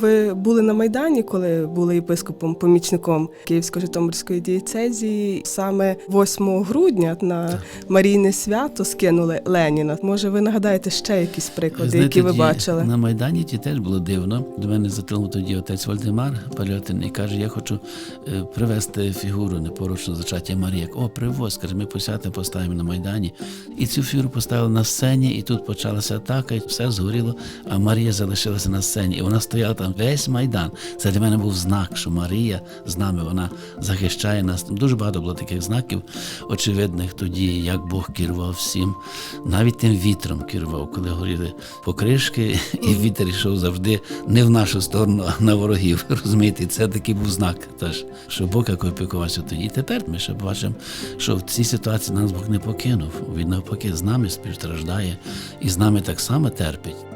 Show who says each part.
Speaker 1: Ви були на Майдані, коли були єпископом помічником Київсько-Житомирської дієцезії. Саме 8 грудня на Марійне свято скинули Леніна. Може, ви нагадаєте ще якісь приклади,
Speaker 2: Знаєте,
Speaker 1: які ви
Speaker 2: ті-
Speaker 1: бачили?
Speaker 2: На Майдані ті теж було дивно. До мене зателефонував тоді отець Вальдемар Пальотин і каже: я хочу е, привезти фігуру непорочного зачаття Марії. О, привоз, каже, ми посядемо, поставимо на Майдані. І цю фігуру поставили на сцені, і тут почалася атака, і все згоріло, а Марія залишилася на сцені. І вона стояла там весь Майдан. Це для мене був знак, що Марія з нами, вона захищає нас. Дуже багато було таких знаків, очевидних тоді, як Бог керував всім. Навіть тим вітром керував, коли горіли покришки, і вітер йшов завжди не в нашу сторону, а на ворогів. Розумієте, це такий був знак, теж, що Бог як опікувався тоді. І тепер ми ще бачимо, що в цій ситуації нас Бог не покинув. Він навпаки з нами співстраждає і з нами так само терпить.